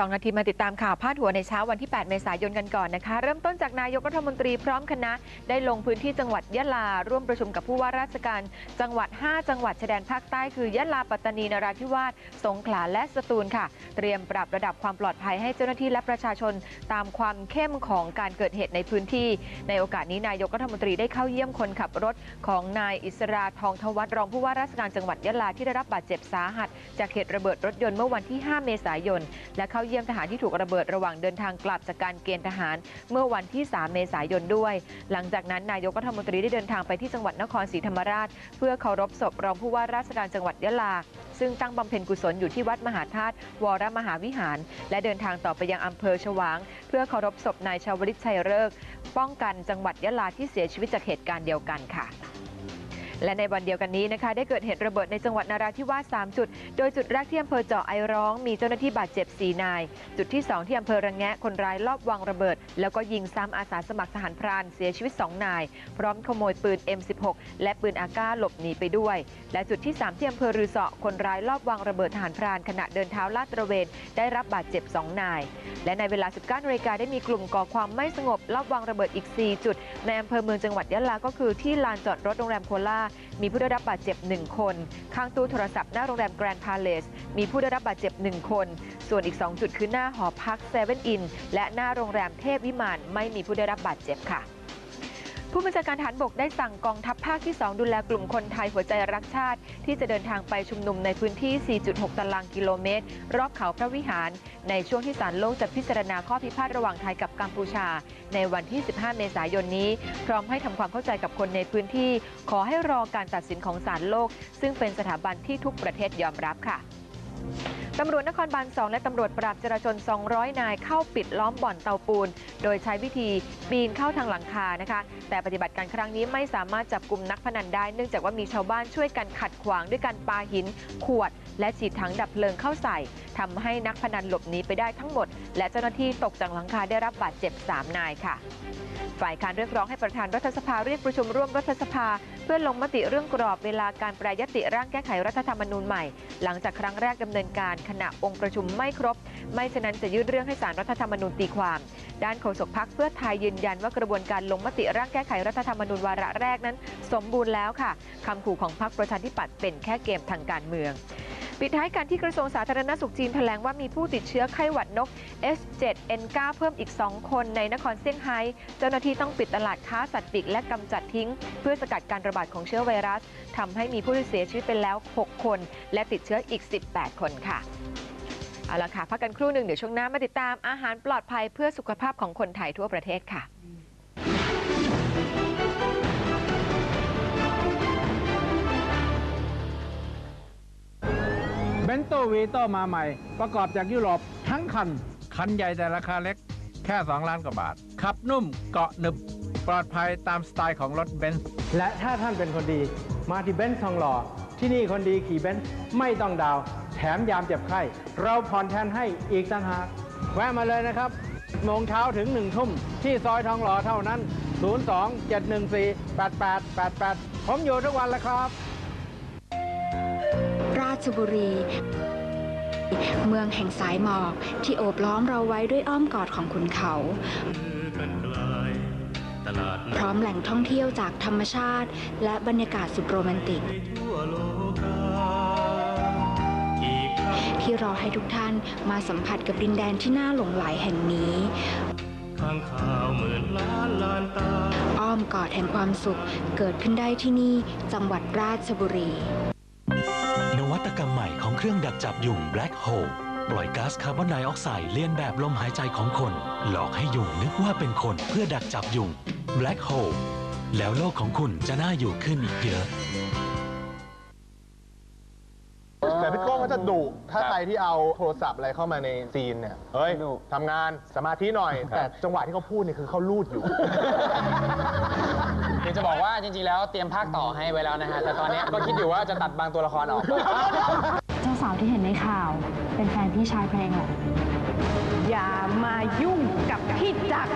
12 นาทีมาติดตามข่าวพาดหัวในเช้าวันที่ 8 เมษายนกันก่อนนะคะ เริ่มต้นจากนายกรัฐมนตรีพร้อมคณะ ได้ลงพื้นที่จังหวัดยะลา ร่วมประชุมกับผู้ว่าราชการ จังหวัด 5 จังหวัดชายแดนภาคใต้คือยะลาปัตตานีนราธิวาสสงขลาและสตูลค่ะ เตรียมปรับระดับความปลอดภัยให้เจ้าหน้าที่และประชาชน ตามความเข้มของการเกิดเหตุในพื้นที่ ในโอกาสนี้นายกรัฐมนตรีได้เข้าเยี่ยมคนขับรถของนายอิสราทองทวัฒรองผู้ว่าราชการจังหวัดยะลาที่ได้รับบาดเจ็บสาหัส จากเหตุระเบิดรถยนต์เมื่อวันที่ 5 เมษายนและเข้าเยี่ยมทหารที่ถูกระเบิดระหว่างเดินทางกลับจากการเกณฑ์ทหาร เมื่อวันที่ 3 เมษายนด้วย หลังจากนั้นนายกรัฐมนตรีได้เดินทางไปที่จังหวัดนครศรีธรรมราช เพื่อเคารพศพรองผู้ว่าราชการจังหวัดยะลา ซึ่งตั้งบำเพ็ญกุศลอยู่ที่วัดมหาธาตุวรมหาวิหาร และเดินทางต่อไปยังอำเภอฉวาง เพื่อเคารพศพนายชาวลิตชัยเริกษ์ป้องกันจังหวัดยะลาที่เสียชีวิตจากเหตุการณ์เดียวกันค่ะ และในวันเดียวกันนี้นะคะ ได้เกิดเหตุระเบิดในจังหวัดนาราธิวาส 3 จุด โดยจุดแรกที่อำเภอเจาะไอร้อง มีเจ้าหน้าที่บาดเจ็บ 4 นาย จุดที่ 2 ที่อำเภอระแงะ คนร้ายลอบวางระเบิด แล้วก็ยิงซ้ำอาสาสมัครทหารพรานเสียชีวิต 2 นาย พร้อมขโมยปืน M16 และปืนอาก้าหลบหนีไปด้วย และจุดที่ 3 ที่อำเภอรือเสาะคนร้ายลอบวางระเบิดทหารพรานขณะเดินเท้าลาดตระเวน ได้รับบาดเจ็บ 2 นาย และในเวลา 19นาฬิกาได้มีกลุ่มก่อความไม่สงบลอบวางระเบิดอีก 4 จุด ในอำเภอเมืองจังหวัดยะลา ก็คือที่ลานจอดรถโรงแรมโคล่ามีผู้ได้รับบาดเจ็บ 1 คน ข้างตู้โทรศัพท์หน้าโรงแรมแกรนด์พาเลสมีผู้ได้รับบาดเจ็บ 1 คน ส่วนอีก 2 จุดคือหน้าหอพักเซเว่นอินและหน้าโรงแรมเทพวิมานไม่มีผู้ได้รับบาดเจ็บค่ะ ผู้บัญชาการฐานบกได้สั่งกองทัพภาคที่ 2 ดูแลกลุ่มคนไทยหัวใจรักชาติ ที่จะเดินทางไปชุมนุมในพื้นที่ 4.6 ตารางกิโลเมตร รอบเขาพระวิหาร ในช่วงที่ศาลโลกจะพิจารณาข้อพิพาทระหว่างไทยกับกัมพูชา ในวันที่ 15 เมษายนนี้ พร้อมให้ทำความเข้าใจกับคนในพื้นที่ ขอให้รอการตัดสินของศาลโลก ซึ่งเป็นสถาบันที่ทุกประเทศยอมรับค่ะ ตำรวจนครบาล 2 และตำรวจปราบจราจร200 นายเข้าปิดล้อมบ่อนเตาปูน โดยใช้วิธีปีนเข้าทางหลังคานะคะ แต่ปฏิบัติการครั้งนี้ไม่สามารถจับกลุ่มนักพนันได้ เนื่องจากว่ามีชาวบ้านช่วยกันขัดขวางด้วยการปาหิน ขวด และฉีดถังดับเพลิงเข้าใส่ทำให้นักพนันหลบหนีไปได้ทั้งหมด และเจ้าหน้าที่ตกจากหลังคาได้รับบาดเจ็บ 3 นายค่ะ ฝ่ายค้านเรียกร้องให้ประธานรัฐสภาเรียกประชุมร่วมรัฐสภา เพื่อลงมติเรื่องกรอบเวลาการแปรยติร่างแก้ไขรัฐธรรมนูญใหม่ หลังจากครั้งแรกดำเนินการขณะองค์ประชุมไม่ครบ ไม่ฉะนั้นจะยื่นเรื่องให้สารรัฐธรรมนูญตีความ ด้านโฆษกพักเพื่อไทยยืนยันว่ากระบวนการลงมติร่างแก้ไขรัฐธรรมนูญวาระแรกนั้น สมบูรณ์แล้วค่ะคำขู่ของพรรคประชาธิปัตย์เป็นแค่เกมทางการเมือง ปิดท้ายกันที่กระทรวงสาธารณสุขจีนแถลงว่ามีผู้ติดเชื้อไข้หวัดนก H7N9 เพิ่มอีก 2 คนในนครเซี่ยงไฮ้ เจ้าหน้าที่ต้องปิดตลาดค้าสัตว์ปีกและกำจัดทิ้ง เพื่อสกัดการระบาดของเชื้อไวรัสทำให้มีผู้เสียชีวิตไปแล้ว 6 คน และติดเชื้ออีก 18 คนค่ะเอาละค่ะพักกันครู่หนึ่งเดี๋ยวช่วงหน้ามาติดตามอาหารปลอดภัยเพื่อสุขภาพของคนไทยทั่วประเทศค่ะ บนโตวีโตมาใหม่ ประกอบจากยุโรปทั้งคัน คันใหญ่แต่ราคาเล็ก แค่ 2 ล้านกว่าบาท ขับนุ่มเกาะหนึบ ปลอดภัยตามสไตล์ของรถเบนซ์และถ้าท่านเป็นคนดี มาที่เบนซ์ทองหล่อ ที่นี่คนดีขี่เบนซ์ไม่ต้องดาว แถมยามเจ็บไข้ เราผ่อนแทนให้อีกต่างหากแวะมาเลยนะครับโมงเช้าถึงหนึ่งทุ่มที่ซอยทองหล่อเท่านั้น 02 714 8888 ผมอยู่ทุกวันแล้วครับ ชบุรี เมืองแห่งสายหมอกที่โอบล้อมเราไว้ด้วยอ้อมกอดของขุนเขา พร้อมแหล่งท่องเที่ยวจากธรรมชาติ และบรรยากาศสุดโรแมนติก ที่รอให้ทุกท่านมาสัมผัสกับดินแดนที่น่าหลงไหลแห่งนี้อ้อมกอดแห่งความสุขเกิดขึ้นได้ที่นี่จังหวัดราชบุรี เครื่องดักจับยุง Black Hole ปล่อยก๊าซคาร์บอนไดออกไซด์เลียนแบบลมหายใจของคน หลอกให้ยุงนึกว่าเป็นคนเพื่อดักจับยุง Black Hole แล้วโลกของคุณจะน่าอยู่ขึ้นอีกเยอะแต่พี่โก้เขาจะดุถ้าใครที่เอาโทรศัพท์อะไรเข้ามาในซีนเนี่ย เฮ้ยทำงานสมาธิหน่อย แต่จังหวะที่เขาพูดเนี่ยคือเขาลูดอยู่ คือจะบอกว่าจริงๆแล้วเตรียมภาคต่อให้ไว้แล้วนะฮะ แต่ตอนนี้ก็คิดอยู่ว่าจะตัดบางตัวละครออกเจ้า สาวที่เห็นในข่าว เป็นแฟนพี่ชายเพลงแหละอย่ามายุ่งกับพี่จักร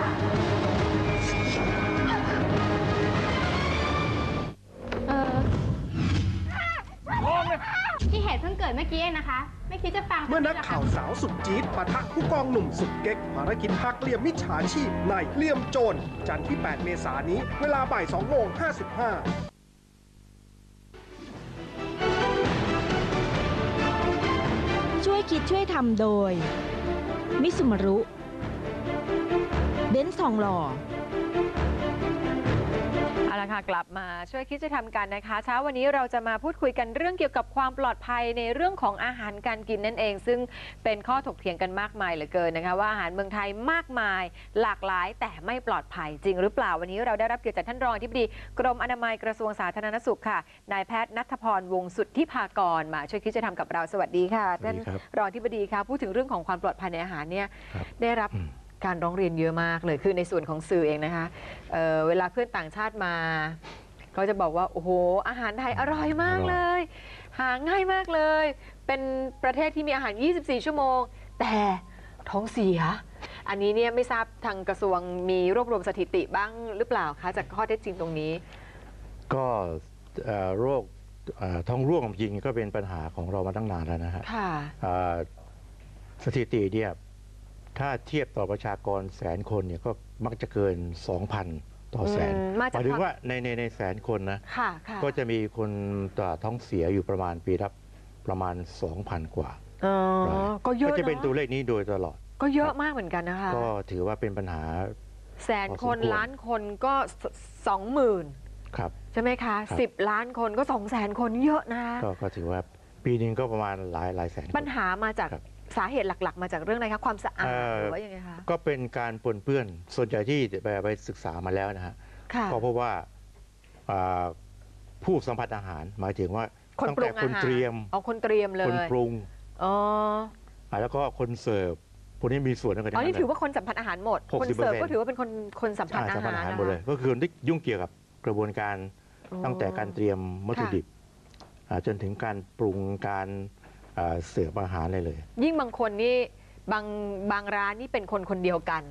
ที่เหตุพิ่งเกิดเมื่อกี้เองนะคะ ไม่คิดจะฟังเมื่อนักข่าวสาวสุดจี๊ดปะทะผู้กองหนุ่มสุดเก๊กภารกิจหักเหลี่ยมมิจฉาชีพในเหลี่ยมโจรจันทร์ที่ 8 เมษายนนี้ เวลาบ่าย2โมง55 ช่วยคิดช่วยทำโดย มิสุมารุ เบนซ์ทองหล่อ เอาละค่ะกลับมาช่วยคิดจะทำกันนะคะ เช้าวันนี้เราจะมาพูดคุยกันเรื่องเกี่ยวกับความปลอดภัยในเรื่องของอาหารการกินนั่นเอง ซึ่งเป็นข้อถกเถียงกันมากมายเหลือเกินนะคะ ว่าอาหารเมืองไทยมากมาย หลากหลายแต่ไม่ปลอดภัยจริงหรือเปล่าวันนี้เราได้รับเกียรติจากท่านรองที่ปดีกรมอนามัยกระทรวงสาธารณสุขค่ะนายแพทย์นัทพรวงศ์สุทธิภากรมาช่วยคิดจะทำกับเราสวัสดีค่ะท่านสวัสดีครับรองที่ปดีค่ะพูดถึงเรื่องของความปลอดภัยในอาหารเนี่ยได้รับ การร้องเรียนเยอะมากเลย คือในส่วนของสื่อเองนะคะเอ่อเวลาเพื่อนต่างชาติมา เขาจะบอกว่า โอ้โห อาหารไทยอร่อยมากเลย หาง่ายมากเลย เป็นประเทศที่มีอาหาร 24 ชั่วโมง แต่ท้องเสีย อันนี้เนี่ยไม่ทราบทางกระทรวงมีรวบรวมสถิติบ้างหรือเปล่าคะจากข้อเท็จจริงตรงนี้ ก็เอ่อโรคเอ่อท้องร่วงจริงก็เป็นปัญหาของเรามาตั้งนานแล้วนะฮะค่ะ เอ่อสถิติเนี่ย ถ้าเทียบต่อประชากรแสนคนเนี่ยก็มักจะเกิน 2,000 ต่อแสนอืมมาหจากมายถึงว่าในในในแสนคนนะค่ะค่ะก็จะมีคนต่อท้องเสียอยู่ประมาณปีละประมาณ 2,000 กว่าอ๋อรายก็เยอะก็จะเป็นเนตัวอะเลขนี้โดยตลอด ก็เยอะมากเหมือนกันนะคะ ก็ถือว่าเป็นปัญหา แสนพอสมคนควรล้านคนก็สองหมื่นครับใช่ไหมคะครับสิบล้านคนก็สองแสนคนเยอะนะก็ก็ถือว่าปีหนึงก็ประมาณหลายหลายแสนคนปัญหามาจาก สาเหตุหลัก ๆ มาจากเรื่องอะไรคะความสะอาดเอ่อ หรือว่ายังไงคะ ก็เป็นการปนเปื้อนส่วนใหญ่ที่ไปไปศึกษามาแล้วนะฮะค่ะ ก็เพราะว่าอ่าผู้สัมผัสอาหาร หมายถึงว่าคนตั้งปรุแต่งอาคนหารเตรียมเอาคนเตรียมเลยคนปรุงอ๋ออ่าแล้วก็คนเสิร์ฟพวกนี้มีส่วนด้วยกันอ๋อนี่ทั้งถือว่าคนสัมผัสอาหารหมด60%คนเสิร์ฟก็ถือว่าเป็นคนคนสัมผัสอ่าอาสัมผัสหารอาหารนะหมดเลย คะก็คือคนที่ยุ่งเกี่ยวกับกระบวนการอ๋อตั้งแต่การเตรียมวัตถุค่ะดิบอ่าจนถึงการปรุงการอ่า เสิร์ฟอาหารเลยเลย ยิ่งบางคนนี่บางบางร้านนี่เป็นคนคนเดียวกัน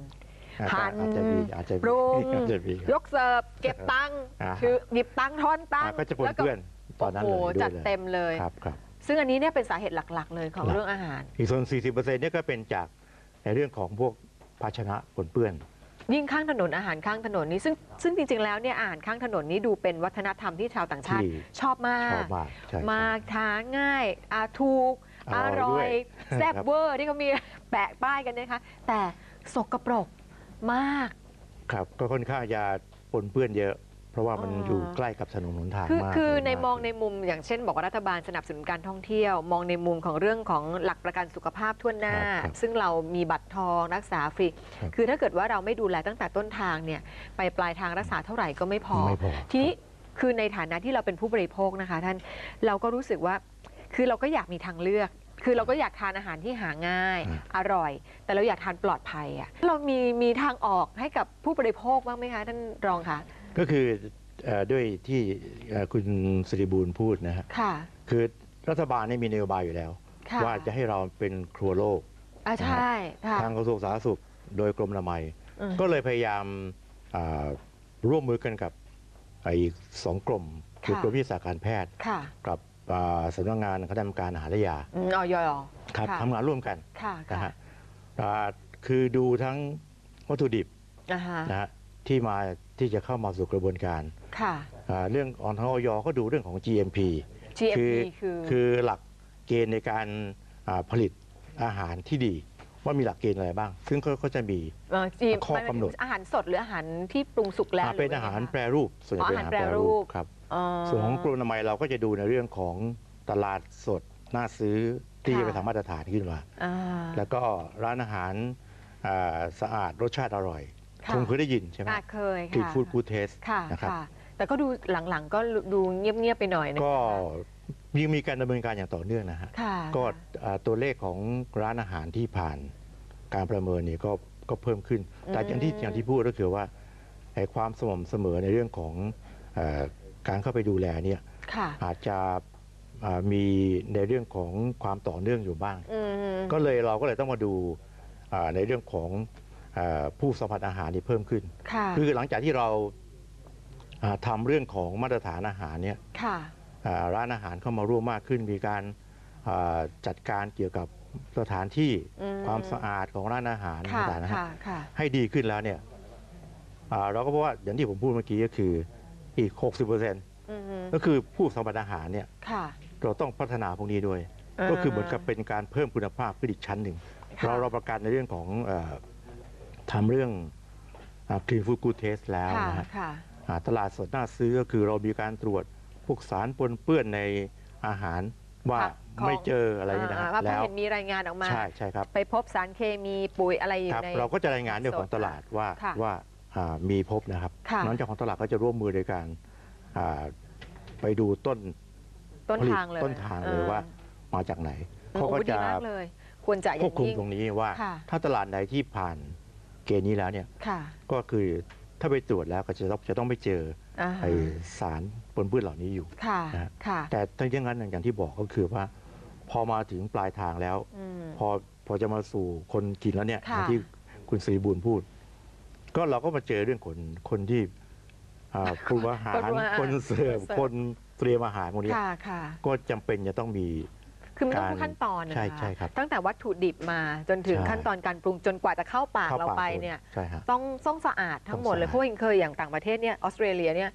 อาจจะหั่นอาจจะมีอาจจะมีปรุงอาจจะมีครับยกเสิร์ฟเก็บตังค์อ่าคือหยิบตังค์ทอนตังอ่าค์ก็จะปนแล้วเปื้อนตอนนั้นโอ้เลยโหด้วยจัดเลยเต็มเลยครับครับซึ่งอันนี้เนี่ยเป็นสาเหตุหลัก ๆ เลยของหลักเรื่องอาหาร อีกส่วน 40%เนี่ยก็เป็นจากในเรื่องของพวกภาชนะปนเปื้อน ยิ่งข้างถนนอาหารข้างถนนนี้ซึ่งซึ่งจริงๆแล้วเนี่ยอาหารข้างถนนนี้ดูเป็นวัฒนธรรมที่ชาวต่างชาติที่ ชอบมากชอบมากใช่มาทานง่ายอาถูก ออร่อยร่อด้วยยแซ่บครับ เวอร์ที่เขามี แปะป้ายกันนะคะ แต่สกปรกมาก ครับก็ค่อนข้างจะปนเปื้อนเยอะ เพราะว่ามันอ๋อออยู่ใกล้กับถนนหนทางคือมากคือเลยในากมองในมุมอย่างเช่น บอกว่ารัฐบาลสนับสนุนการท่องเที่ยว มองในมุมของเรื่องของหลักประกันสุขภาพทั่วหน้าครับครับซึ่งเรามีบัตรทองรักษาฟรีครับคือถ้าเกิดว่าเราไม่ดูแลตั้งแต่ต้นทางเนี่ยไปปลายทางรักษาเท่าไหร่ก็ไม่พอไม่พอ ทีนี้คือในฐานะที่เราเป็นผู้บริโภคนะคะ ท่านเราก็รู้สึกว่าคือเราก็อยากมีทางเลือกคือเราก็อยากทานอาหารที่หาง่าย อร่อย แต่เราอยากทานปลอดภัยอะเรามีมีทางออกให้กับผู้บริโภคบ้างไหมคะท่านรองคะ ก็คือเอ่อด้วยที่เอ่อคุณสิริบูลพูดนะฮะค่ะคือรัฐบาลนี่มีนโยบายอยู่แล้วค่ะว่าจะให้เราเป็นครัวโลกอะใช่ค่ะทางกระทรวงสาธารณสุขโดยกรมอนามัยอืมก็เลยพยายามอ่าร่วมมือกันกับอีกสองกรมคือกรมวิทยาศาสตร์การแพทย์ค่ะกับอ่าสำนักงานคณะกรรมการอาหารและยาอืมออยอครับค่ะทำงานร่วมกันค่ะนะค่ะฮะอ่าคือดูทั้งวัตถุดิบอ่าฮะนะฮะ ที่มาที่จะเข้ามาสู่กระบวนการค่ะ อ่าเรื่องออนทางออยก็ดูเรื่องของ GMP GMP คือคือคือหลักเกณฑ์ในการอ่าผลิตอาหารที่ดี ว่ามีหลักเกณฑ์อะไรบ้าง ซึ่งก็ก็จะมี เอ่อจีนข้อกำหนด อาหารสดหรืออาหารที่ปรุงสุกแล้วอ่าเป็นรือาหารไงคะแปรรูปส่วนใหญ่อ๋อเป็นอาหารแปรอาหารแปรรูรูปปครับอ๋อส่วนของกรมอนามัยเราก็จะดูในเรื่องของตลาดสดน่าซื้อที่ค่ะจะไปทำมาตรฐานขึ้นมาอ่าแล้วก็ร้านอาหารอ่าสะอาดรสชาติอร่อย ค่ะ คงเคยได้ยินใช่ไหมอ่าเคยกรีดค่ะฟู้ดกูเทสค่ะนะครับ ค่ะ แต่ก็ดูหลังๆ ก็ดูเงียบๆไปหน่อยนะก็ยังมีการดำเนินการอย่างต่อเนื่องนะฮะ ค่ะก็อ่าตัวเลขของร้านอาหารที่ผ่านการประเมินเนี่ยก็ก็เพิ่มขึ้น แต่อย่างที่อย่างที่พูดก็คือว่าไอ้ความสม่ำเสมอในเรื่องของเออการเข้าไปดูแลเนี่ยค่ะอาจจะอ่ามีในเรื่องของความต่อเนื่องอยู่บ้าง อืมก็เลยเราก็เลยต้องมาดูอ่าในเรื่องของอา ผู้สัมผัสอาหารที่เพิ่มขึ้นค่ะคือหลังจากที่เราอ่าทำเรื่องของมาตรฐานอาหารเนี่ยค่ะอ่าร้านอาหารเข้ามาร่วมมากขึ้น มีการอ่าจัดการเกี่ยวกับสถานที่อืมความสะอาดของร้านอาหารค่ะต่างๆนะฮะค่ะค่ะให้ดีขึ้นแล้วเนี่ยอ่าเราก็เพราะว่าอย่างที่ผมพูดเมื่อกี้ก็คืออีก 60%อืมก็คือผู้สัมผัสอาหารเนี่ยค่ะเราต้องพัฒนาพวกนี้ด้วยอ่าก็คือเหมือนกับเป็นการเพิ่มคุณภาพขึ้นอีกชั้นหนึ่งค่ะเราเราประกันในเรื่องของเออ ทำเรื่องคลีนฟูดกูเทสแล้วค่ะนะฮะค่ะอ่าตลาดสดน่าซื้อก็คือเรามีการตรวจพวกสารปนเปื้อนในอาหารว่าผักของไม่เจออะไรเนี่ยนะอ่าฮะว่าพอแล้วเห็นมีรายงานออกมาใช่ใช่ครับไปพบสารเคมีปุ๋ยอะไรอยู่ครับในเราก็จะรายงานเรื่องของสดตลาดว่าค่ะว่าอ่ามีพบนะครับค่ะนั้นเจ้าของตลาดก็จะร่วมมือในการอ่าไปดูต้นต้นผลิตทางเลยต้นทางเลยออว่ามาจากไหนโอ้เขาก็ดีจะมากเลยควรจะอควบย่างคุมยิ่งตรงนี้ว่าค่ะถ้าตลาดไหนที่ผ่าน เกณฑ์นี้แล้วเนี่ยค่ะ ก็คือถ้าไปตรวจแล้วก็จะต้องจะต้องไม่เจออ่าไอสารปนเปื้อนเหล่านี้อยู่ ค่ะ นะฮะ ค่ะ แต่ทั้งอย่างนั้นอย่างที่บอกก็คือว่า พอมาถึงปลายทางแล้ว อืม พอพอจะมาสู่คนกินแล้วเนี่ยค่ะอย่างที่คุณศรีบุญพูด ก็เราก็มาเจอเรื่องคนคนที่อ่าปรุงอาหารคนปรุงอาหารคนเสิร์ฟเสิร์ฟ คนเตรียมอาหารพวกนี้ค่ะ ค่ะ ก็จำเป็นจะต้องมี คือมันต้องการทุกขั้นตอนนะใช่คะใช่ครับตั้งแต่วัตถุดิบมาจนถึงใช่ขั้นตอนการปรุงจนกว่าจะเข้าปากเข้าเราปากไปคนเนี่ยใช่ฮะ ต้องต้องสะอาดทั้งหมดเลยต้องสะอาด เพราะว่ายังเคยอย่างต่างประเทศเนี่ยออสเตรเลียเนี่ย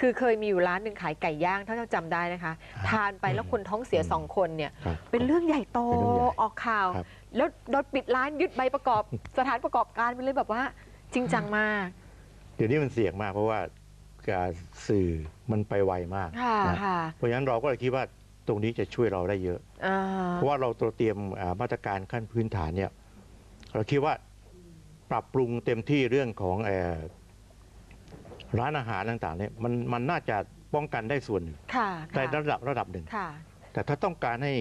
คือเคยมีอยู่ร้านหนึ่งขายไก่ย่างถ้าเราจำได้นะคะ ทานไปแล้วคนท้องเสียสองคนเนี่ย ครับ เป็นเรื่องใหญ่โตเป็นเรื่องใหญ่ออกข่าว ครับแล้วโดนปิดร้านยึดใบประกอบ สถานประกอบการไปเลยแบบว่า จริงจังมาก เดี๋ยวนี้มันเสี่ยงมากเพราะว่าการสื่อมันไปไวมากค่ะนะค่ะ เพราะฉะนั้นเราก็เลยคิดว่า ตรงนี้จะช่วยเราได้เยอะอ่าเพราะว่าเราตัวเตรียมอ่ามาตรการขั้นพื้นฐานเนี่ยเราคิดว่าปรับปรุงเต็มที่เรื่องของเอ่อร้านอาหารต่างๆเนี่ยมันมันน่าจะป้องกันได้ส่วนหนึ่งค่ะในค่ะระดับระดับหนึ่งค่ะแต่ถ้าต้องการให้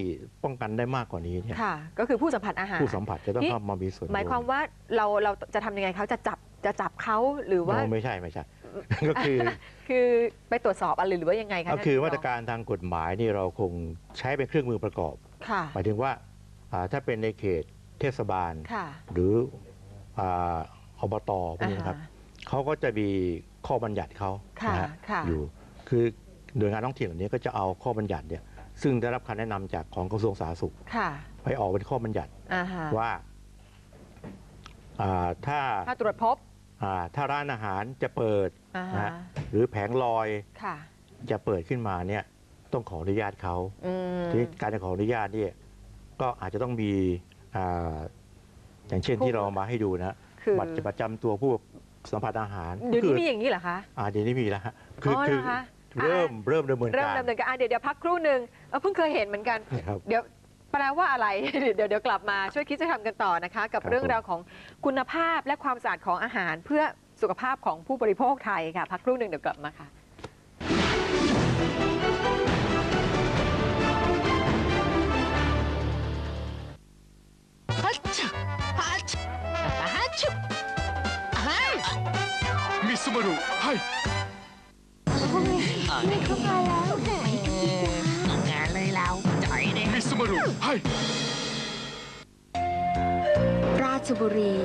ป้องกันได้มากกว่านี้เนี่ยค่ะก็คือผู้สัมผัสอาหารผู้สัมผัสจะต้องนี่เข้ามามีส่วนหมายความว่าเราเราจะทำยังไงเขาจะจับจะจับเขาหรือว่าโนไม่ใช่ไม่ใช่ ก็คือคือไปตรวจสอบอะไรหรือว่ายังไงคะก็คือท่นมาตรการทางกฎหมายนี่เราคงใช้เป็นเครื่องมือประกอบค่ะหมายถึงว่าอ่าถ้าเป็นในเขตเทศบาลค่ะหรืออ่าอบตพวกนี้นะครับอ่าฮะเขาก็จะมีข้อบัญญัติเขาค่ะนะฮะค่ะอยู่คือหน่วยงานท้องถิ่นเหล่านี้ก็จะเอาข้อบัญญัติเนี่ยซึ่งได้รับคำแนะนำจากของกระทรวงสาธารณสุขค่ะไปออกเป็นข้อบัญญัติอ่าฮะว่าอ่าถ้าถ้าตรวจพบ อ่าถ้าร้านอาหารจะเปิดอ่านะฮะฮะหรือแผงลอยค่ะจะเปิดขึ้นมาเนี่ยต้องขออนุญาตเขาอืม ทีนี้การจะขออนุญาตเนี่ยก็อาจจะต้องมีอ่าอย่างเช่นผู้ ที่เราเอามาให้ดูนะคือบัตรประจำตัวผู้สัมผัสอาหารเดี๋ยวคืนี้มีอย่างนี้เหรอคะอ่าเดี๋ยวนี้มีแล้วฮะคือ๋อเหรอคะ เริ่มเริ่มดำเนินเริ่มการดำเนินการอะเดี๋ยวเดี๋ยวพักครู่หนึ่งเออเพิ่งเคยเห็นเหมือนกัน ครับ เดี๋ยวแป ลว่าอะไร เดี๋ยวเดี๋ยวกลับมาช่วยคิดจะทำกันต่อนะคะ กับครับเรื่องผมราวของคุณภาพและความสะอาดของอาหารเพื่อสุขภาพของผู้บริโภคไทยค่ะ พักครู่หนึ่งเดี๋ยวกลับมาค่ะ ฮัชชะฮัชชะฮัชชะเฮ้ยมิสมารุให้ นี่เข้ามาแล้ว มารุให้ราชบุรี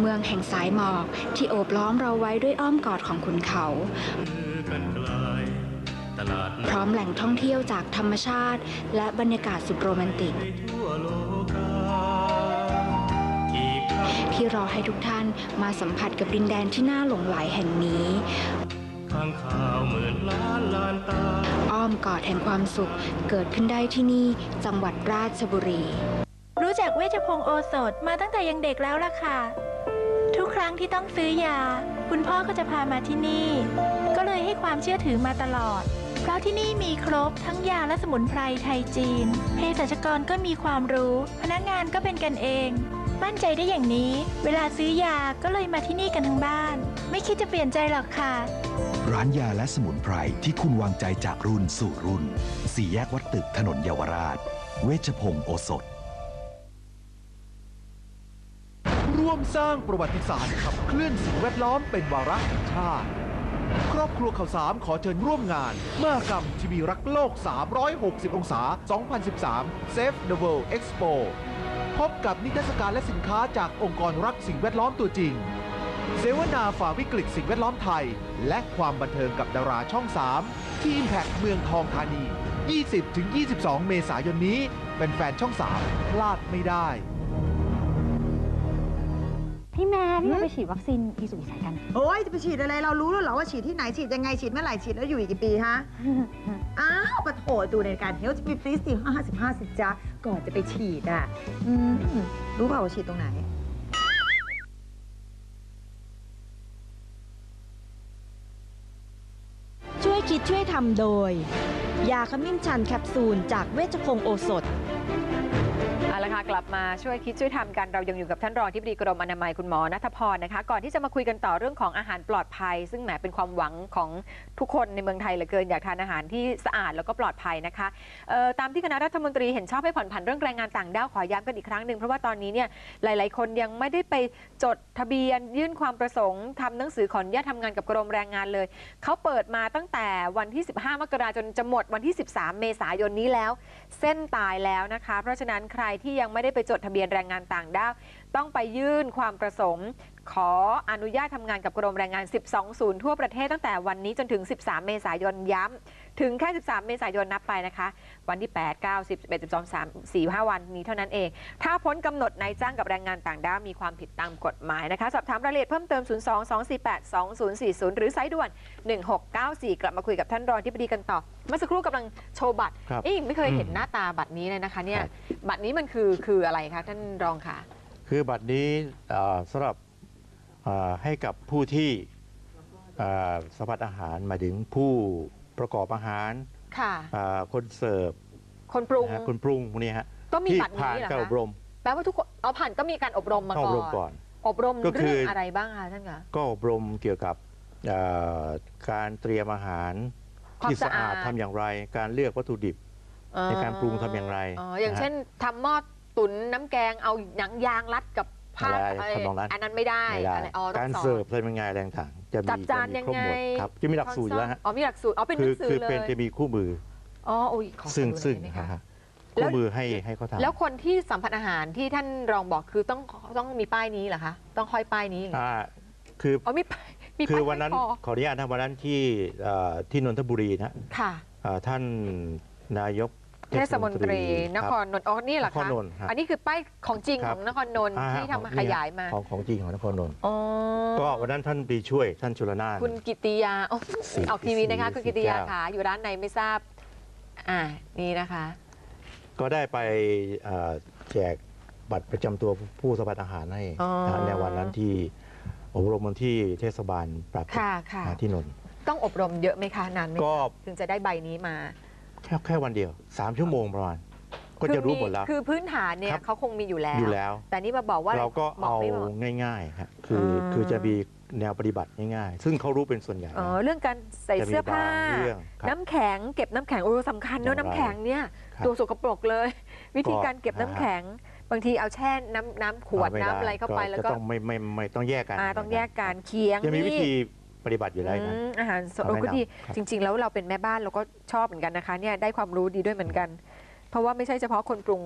เมืองแห่งสายหมอกที่โอบล้อมเราไว้ด้วยอ้อมกอดของขุนเขา พร้อมแหล่งท่องเที่ยวจากธรรมชาติ และบรรยากาศสุดโรแมนติก ที่รอให้ทุกท่านมาสัมผัสกับดินแดนที่น่าหลงไหลแห่งนี้ ข้างข่าวหมื่นล้านล้านตา อ้อมกอดแห่งความสุขเกิดขึ้นได้ที่นี่จังหวัดราชบุรี รู้จักเวชพงศ์โอสถมาตั้งแต่ยังเด็กแล้วล่ะค่ะ ทุกครั้งที่ต้องซื้อยา คุณพ่อก็จะพามาที่นี่ ก็เลยให้ความเชื่อถือมาตลอด เพราะที่นี่มีครบทั้งยาและสมุนไพรไทยจีน เภสัชกรก็มีความรู้ พนักงานก็เป็นกันเอง มั่นใจได้อย่างนี้ เวลาซื้อยาก็เลยมาที่นี่กันทั้งบ้าน ไม่คิดจะเปลี่ยนใจหรอกค่ะ ร้านยาและสมุนไพรที่คุณวางใจจากรุ่นสู่รุ่น สี่แยกวัดตึกถนนเยาวราช เวชพงศ์โอสถ ร่วมสร้างประวัติศาสตร์ขับเคลื่อนสิ่งแวดล้อมเป็นวาระแห่งชาติ ครอบครัวข่าวสามขอเชิญร่วมงานมหกรรมทีวีรักโลก 360 องศา 2013 Save the World Expo พบกับนิทรรศการและสินค้าจากองค์กรรักสิ่งแวดล้อมตัวจริง เสวนาฝ่าวิกฤตสิ่งแวดล้อมไทย และความบันเทิงกับดาราช่อง 3 ที่ Impact เมืองทองธานี 20-22 เมษายนนี้เป็นแฟนช่อง 3 พลาดไม่ได้ พี่แม่พี่จะไปฉีดวัคซีนอีสุกอีใสกัน โอ้ยจะไปฉีดอะไรเรารู้แล้วเหรอว่าฉีดที่ไหนฉีดยังไงฉีดเมื่อไหร่ฉีดแล้วอยู่อีกกี่ปีฮะ อ้าวปะโถดูในการเฮลท์ปีฟรีสิห้าสิบห้าสิจ้าก่อนจะไปฉีดอะอืมรู้เปล่าว่าฉีดตรงไหนช่วยคิดช่วยทำโดย ยาขมิ้นชันแคปซูลจากเวชพงศ์โอสถ เอาละค่ะกลับมาช่วยคิดช่วยทำกันเรายังอยู่กับท่านรองที่ปรึกรมอนามัยคุณหมอนัทพรนะคะ ก่อนที่จะมาคุยกันต่อเรื่องของอาหารปลอดภัย ซึ่งแหมเป็นความหวังของทุกคนในเมืองไทยเหลือเกินอยากทานอาหารที่สะอาดแล้วก็ปลอดภัยนะคะเอ่อตามที่คณะรัฐมนตรีเห็นชอบให้ผ่อนผันเรื่องแรงงานต่างด้าวขอย้ำกันอีกครั้งหนึ่งเพราะว่าตอนนี้เนี่ยหลาย ๆ คนยังไม่ได้ไปจดทะเบียน ยื่นความประสงค์ทำหนังสือขออนุญาตทำงานกับกรมแรงงานเลยเขาเปิดมาตั้งแต่วันที่ 15 มกราจนจะหมดวันที่ 13 เมษายนนี้แล้ว เส้นตายแล้วนะคะ เพราะฉะนั้นใครที่ยังไม่ได้ไปจดทะเบียนแรงงานต่างด้าวต้องไปยื่นความประสงค์ ขออนุญาตทำงานกับกรมแรงงาน 12 ศูนย์ทั่วประเทศตั้งแต่วันนี้จนถึง 13 เมษายนย้ำ ถึงแค่ 13 เมษายนนับไปนะคะ วันที่ 8 9 10 11 12 3 4 5 วันนี้เท่านั้นเอง ถ้าพ้นกำหนดนายจ้างกับแรงงานต่างด้าวมีความผิดตามกฎหมายนะคะ สอบถามรายละเอียดเพิ่มเติม 02 248 2040 หรือสายด่วน 1694 กลับมาคุยกับท่านรองที่ปดีกันต่อ เมื่อสักครู่กำลังโชว์บัตรครับเอ๊ะไม่เคยเห็นหน้าตาบัตรนี้เลยนะคะเนี่ยบัตรนี้มันคือคืออะไรคะท่านรองคะคือบัตรนี้เอ่อสำหรับเอ่อให้กับผู้ที่เอ่อสัมผัสอาหารหมายถึงผู้ ประกอบอาหารค่ะเอ่อคนเสิร์ฟคนปรุงนะฮะคนปรุงพวกนี้ฮะก็มีที่บัตรนี้ผ่านเหรอการคะอบรมแปลว่าทุกคนเอาผ่านก็มีการอบรมมาต้องก่อบอรมก่อนนอบรมก็คือเรื่องอะไรบ้างคะท่านคะ ก็อบรมเกี่ยวกับเอ่อการเตรียมอาหารความที่สะอาดสะอาด ทำอย่างไร การเลือกวัตถุดิบ ในการปรุงทำอย่างไรอ๋ออย่างะฮะเช่นทำหม้อตุ๋นน้ำแกงเอาหนังยางรัดกับผ้าอะไรอะไรทำนองนั้น อันนั้นไม่ได้ไม่ได้อะไรอ๋อต้กาองรสอนเสิร์ฟทำยังไงอะไรต่างๆ จะมีจัดจานจะมียังครบไงหมดครับจะมีหลักสูตรอยู่แล้วฮะอ๋อมีหลักสูตรอ๋อเป็นหคืนัองสือคือเลเป็นยจะมีคู่มืออ๋ออุ้ยขอซึ่งขอดูหน่อยซึ่งได้ไหมคะนะฮะแล้คู่วมือให้ให้เขาทำแล้วคนที่สัมผัสอาหารที่ท่านรองบอกคือต้องต้องมีป้ายนี้เหรอคะต้องห้อยป้ายนี้อย่างเงี้ยอ่าคืออ๋อมีป้ายมีคืป้าอยวันนั้นห้ยคขออนุญาตนะวันนั้นที่เอ่อที่นนทบุรีนะค่ะ เอ่อท่านนายก เทศมนตรีนครบนนท์อ๋อนี่เหรอนครคะนนท์ครับอันนี้คือป้ายของจริงคขรับองนครนนท์อ่ที่ทำมาขยายมาของของจริงของนครนนท์อ๋อก็วันนั้นท่านปรีช่วยท่านชุลนานคุณกิติยาโอ้สีออกทีวีนะคะคุณสีกิติยาแก้วค่ะอยู่ร้านไหนไม่ทราบอ่านี่นะคะ ก็ได้ไปเอ่อแจกบัตรประจำตัวผู้สัมผัสอาหารให้อ๋อนะในวันนั้นที่อบรมที่เทศบาลปรับค่ะค่ะที่นนท์ต้องอบรมเยอะไหมคะนานไหมก็ถึงจะได้ใบนี้มา แค่แค่วันเดียวสามชั่วโมงประมาณก็จะรู้หมดแล้ว คือพื้นฐานเนี่ยครับ เขาคงมีอยู่แล้วอยู่แล้ว แต่นี่มาบอกว่าเราก็บเอาไม่หมด ง่ายๆครับคืออม คือจะมีแนวปฏิบัติง่ายๆ ซึ่งเขารู้เป็นส่วนใหญ่อ๋อนะเรื่องการใส่เสื้อผ้าจะมีบางเรื่องครับ น้ำแข็งเก็บน้ำแข็งโอ้สำคัญเนอะอย่างไรน้ำแข็งเนี่ยครับตัวสกปรกเลย วิธีการเก็บก็น้ำแข็ง บางทีเอาแช่น้ำน้ำขวดม่น้ำอะไรเข้าไปแล้วจะก็ต้องไม่ไม่ไม่ต้องแยกกันอ่าต้องแยกการเคียง จะมีวินี่ธี ปฏิบัติอยู่แล้วนะอืมอาหารสดเอาโอ้แนะก็ดีนำครับ จริง ๆ แล้วเราเป็นแม่บ้านเราก็ชอบเหมือนกันนะคะเนี่ยได้ความรู้ดีด้วยเหมือนกัน เพราะว่าไม่ใช่เฉพาะคนปรุง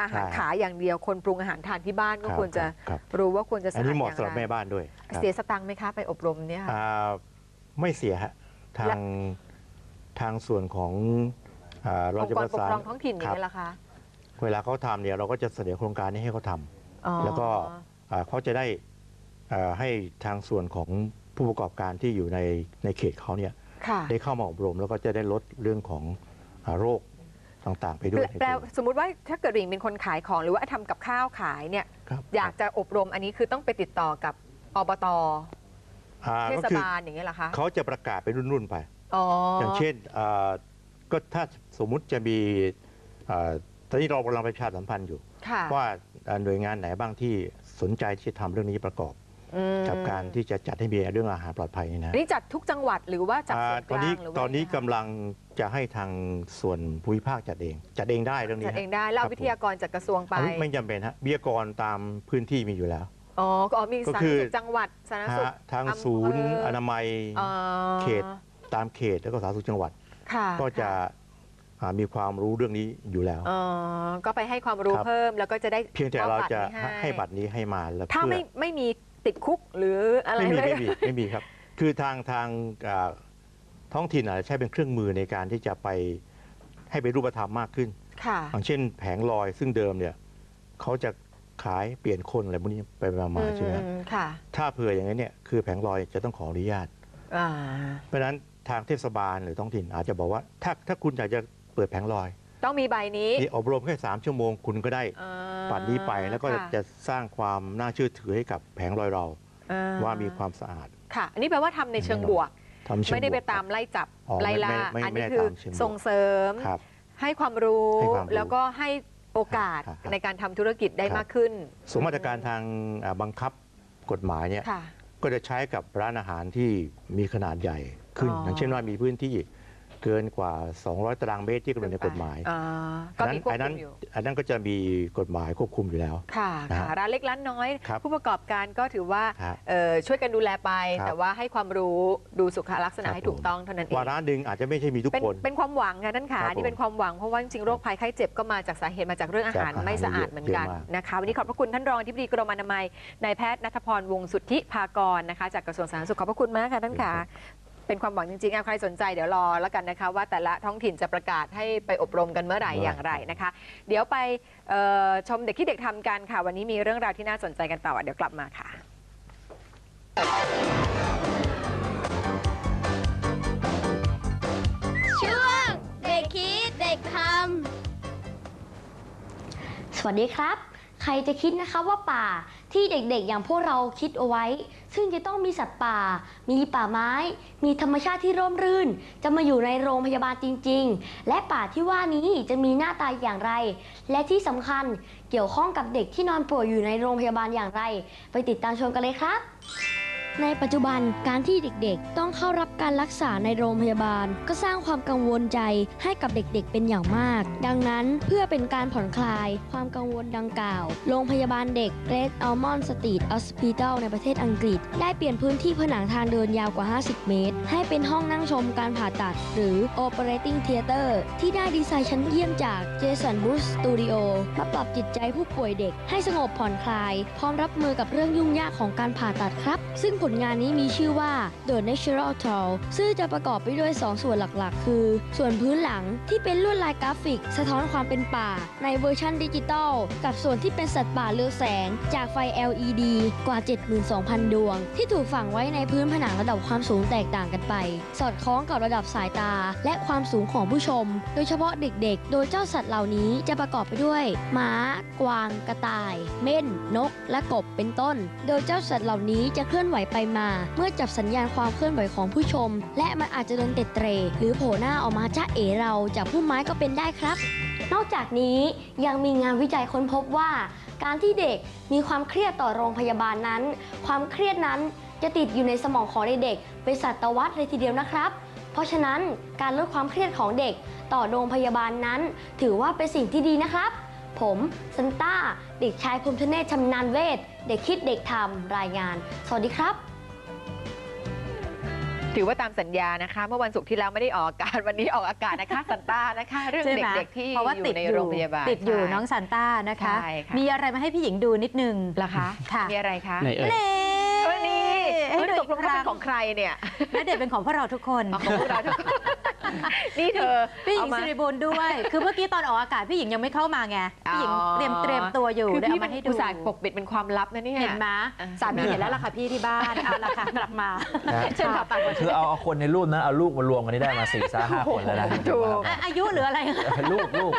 อาหารใช่ขายอย่างเดียว คนปรุงอาหารทานที่บ้านก็ครับควรจะครับรู้ว่าควรจะสะอันอาดนี้เหมาะอย่างสำหรับไรแม่บ้านด้วยครับเสียสตังค์ไหมคะไปอบรมเนี่ยค่ะ อ่าไม่เสียฮะทางทางส่วนของอ่าเราองจะค์กปรระปกสาน ครองท้องถิ่นอย่างครับนี้ยเหรอคะเวลาเขาทำเนี่ยเราก็จะเสนอโครงการนี้ให้เขาทำ อ๋อแล้วก็ อ่าเขาจะได้อ่าให้ทางส่วนของ ผู้ประกอบการที่อยู่ในในเขตเขาเนี่ยค่ะได้เข้ามาอบรมแล้วก็จะได้ลดเรื่องของอ่าโรคต่างๆ ไปด้วยแปลสมมุติว่าถ้าเกิดหริงเป็นคนขายของหรือว่าทำกับข้าวขายเนี่ยครับอยากจะอบรมอันนี้คือต้องไปติดต่อกับอบตอ่าเทก็ศคือบาลอย่างเงี้ยเหรอคะเขาจะประกาศเป็นรุ่นๆไปอ๋อออย่างเช่นอ่าก็ถ้าสมมุติจะมีอ่าตอนนี้เรากำลังประชาสัมพันธ์อยู่ค่ะว่าอ่าหน่วยงานไหนบ้างที่สนใจที่จะทำเรื่องนี้ประกอบอืม กับการที่จะจัดให้มีเรื่องอาหารปลอดภัยนี่นะนี่จัดทุกจังหวัดหรือว่าจัดอ่าส่วนตกอนลานี้งหรือว่าตอนนี้ยังไงกำลังจะให้ทางส่วนภูมิภาคจัดเอง จัดเองได้เรื่องนี้จัดเองได้แล้วเอาครับวิทยากรจากกระทรวงไปผมไม่จำเป็นฮะวิทยากรตามพื้นที่มีอยู่แล้วอ๋อก็อ๋อมีก็สาธารคืณอสุขจังหวัดสาธารณสุขฮะทางอำเภอศูนย์อนามัยอ๋อเขตตามเขตแล้วก็สาธารณสุขจังหวัดค่ะก็จะอ่ามีความรู้เรื่องนี้อยู่แล้วอ๋อก็ไปให้ความรู้ครับเพิ่มแล้วก็จะได้เพียงแต่เราจะมอบให้บัตรนี้ให้มาแล้วถ้าเพื่อไม่ไม่มี ติดคุกหรืออะไรไม่มีเลยไม่มีไม่มีครับ คือทางทางอ่าท้องถิ่นอาจจะใช้เป็นเครื่องมือในการที่จะไปให้เป็นรูปธรรมมากขึ้นค่ะอย่างเช่นแผงลอยซึ่งเดิมเนี่ยเขาจะขายเปลี่ยนคนอะไรพวกนี้ไปๆมาๆใช่ไหมฮะอืค่ะถ้าเผื่ออย่างนี้นเนี่ยคือแผงลอยจะต้องขออนุญาตอ่าเพราะฉะนั้นทางเทศบาลหรือท้องถิ่นอาจจะบอกว่า ถ้าถ้าคุณอยากจะเปิดแผงลอย ต้องมีใบนี้ นี่อบรมแค่ 3 ชั่วโมงคุณก็ได้อ่าปัดนี้ไปแล้วก็ค่ะจะสร้างความน่าเชื่อถือให้กับแผงลอยเรา อ่ว่ามีความสะอาด ค่ะ อันนี้แปลว่าทำในเชิงบวก ทำเชิงไม่ได้ไปบวก ตามไล่จับอ๋อไล่ไม่ล่าไม่ไม่อันไม่นี้ได้คือตามเชิงบวก ส่งเสริม ครับ ให้ความรู้ให้ความรู้แล้วก็ให้โอกาสครับครับในการทำธุรกิจได้ครับ มากขึ้นส่วนมาตรการทางอ่าบังคับกฎหมายเนี่ยค่ะ ก็จะใช้กับร้านอาหารที่มีขนาดใหญ่ขึ้น อ๋อออย่างเช่นว่ามีพื้นที่ เกินกว่า 200 ตารางเมตรที่กำหนดในกฎหมายอ่าก็มีควบอันคุนั้นมอยู่ อันนั้นก็จะมีกฎหมายควบคุมอยู่แล้ว ค่ะนะค่ะฮะร้านเล็กร้านน้อย ครับผู้ประกอบการก็ถือว่าครับเอ่อช่วยกันดูแลไป ครับแต่ว่าให้ความรู้ดูสุขลักษณะครับให้ถูกต้องเท่านั้นเองว่าร้านหนึ่งอาจจะไม่ใช่มีทุกเป็นคน เป็นความหวังค่ะท่านขาครับนี่เป็นความหวังเพราะว่าจริงๆโรคภัยไข้เจ็บก็มาจากสาเหตุมาจากเรื่องอาหารจากอาหารไม่สะอาดเหมือนกันเยอะมาก นะคะวันนี้ขอบพระคุณท่านรองอธิบดีกรมอนามัยนายแพทย์นัทพรวงศ์สุทธิภากรนะคะจากกระทรวงสาธารณสุขขอบพระคุณมากค่ะท่านขา เป็นความหวังจริงๆเอาใครสนใจเดี๋ยวรอแล้วกันนะคะ ว่าแต่ละท้องถิ่นจะประกาศให้ไปอบรมกันเมื่อไหร่อย่างไรนะคะ เดี๋ยวไปเอ่อชมเด็กที่เด็กทำกันค่ะ วันนี้มีเรื่องราวที่น่าสนใจกันต่อเดี๋ยวกลับมาค่ะ ช่วงเด็กคิดเด็กทำ สวัสดีครับ ใครจะคิดนะคะว่าป่า ที่เด็กๆ อย่างพวกเราคิดเอาไว้ ซึ่งจะต้องมีสัตว์ป่า มีป่าไม้ มีธรรมชาติที่ร่มรื่น จะมาอยู่ในโรงพยาบาลจริง ๆ และป่าที่ว่านี้จะมีหน้าตาอย่างไร และที่สำคัญเกี่ยวข้องกับเด็กที่นอนป่วยอยู่ในโรงพยาบาลอย่างไร ไปติดตามชมกันเลยครับ ในปัจจุบันการที่เด็กๆ ต้องเข้ารับการรักษาในโรงพยาบาล ก็สร้างความกังวลใจให้กับเด็กๆ เป็นอย่างมาก ดังนั้นเพื่อเป็นการผ่อนคลาย ความกังวลดังกล่าว โรงพยาบาลเด็ก Red Almond Street Hospital ในประเทศอังกฤษ ได้เปลี่ยนพื้นที่ผนังทางเดินยาวกว่า 50 เมตร ให้เป็นห้องนั่งชมการผ่าตัด หรือ Operating Theater ที่ได้ดีไซน์ชั้นเยี่ยมจาก Jason Bruce Studio มาปรับจิตใจผู้ป่วยเด็ก ให้สงบผ่อนคลาย พร้อมรับมือกับเรื่องยุ่งยากของการผ่าตัดครับ ซึ่งผลงานนี้มีชื่อว่า The Natural Toll ซึ่งจะประกอบไปด้วย 2 ส่วนหลักๆ คือ ส่วนพื้นหลังที่เป็นลวดลายกราฟิก สะท้อนความเป็นป่า ในเวอร์ชันดิจิตอลกับส่วนที่เป็นสัตว์ป่าเรืองแสง จากไฟ LED กว่า 72,000 ดวง ที่ถูกฝังไว้ในพื้นผนังระดับความสูงแตกต่างกันไป สอดคล้องกับระดับสายตา และความสูงของผู้ชม โดยเฉพาะเด็กๆ โดยเจ้าสัตว์เหล่านี้จะประกอบไปด้วย ม้า กวาง กระต่าย เม่น นก และกบเป็นต้น โดยเจ้าสัตว์เหล่านี้จะเคลื่อนไหวไปมา เมื่อจับสัญญาณความเคลื่อนไหวของผู้ชม และมันอาจจะเดินเตะเตรหรือโผล่หน้าออกมาจ้าเอ๋เราจากพุ่มไม้ก็เป็นได้ครับ นอกจากนี้ยังมีงานวิจัยค้นพบว่า การที่เด็กมีความเครียดต่อโรงพยาบาลนั้น ความเครียดนั้นจะติดอยู่ในสมองของเด็กเป็นศตวรรษเลยทีเดียวนะครับ เพราะฉะนั้นการลดความเครียดของเด็กต่อโรงพยาบาลนั้น ถือว่าเป็นสิ่งที่ดีนะครับ ผมซันต้า เด็กชายภูมิธเนศชำนาญเวท เด็กคิดเด็กทำรายงาน สวัสดีครับ ถือว่าตามสัญญานะคะ เมื่อวันศุกร์ที่แล้วไม่ได้ออกอากาศวันนี้ออกอากาศนะคะสันต้านะคะ เรื่องใช่ไหมเด็กๆที่เพราะว่าอยู่ติดในอยู่โรงพยาบาลติดอยู่ใช่น้องซันต้านะคะ ใช่ค่ะมีอะไรมาให้พี่หญิงดูนิดนึงเหรอคะค่ะมีอะไรคะไหนเอ่ยเอ้ยนี่ให้เอ้ยดูตอีกกลงครั้เขาเป็งนของใครเนี่ยและเด็ดเป็นของพวกเราทุกคน ของพวกเราทุกคน นี่เธอพี่หญิงเอามา สิริบูลด้วย คือเมื่อกี้ตอนออกอากาศพี่หญิงยังไม่เข้ามาไง พี่หญิงเตรียมเตรียมตัวอยู่คือได้เอาพี่มาให้ดู อุตส่าห์ปกปิดเป็นความลับนะเนี่ย เห็นไหมสามีเห็นแล้วล่ะค่ะพี่ที่บ้านเอาละค่ะกลับมาเชิญค่ะปังมาคือเอาเอาคนในรูปนั้นเอาลูกมารวมกันนี่ได้มาสี่สาห้าคนแล้วนะถูก อายุหรืออะไร ลูกลูก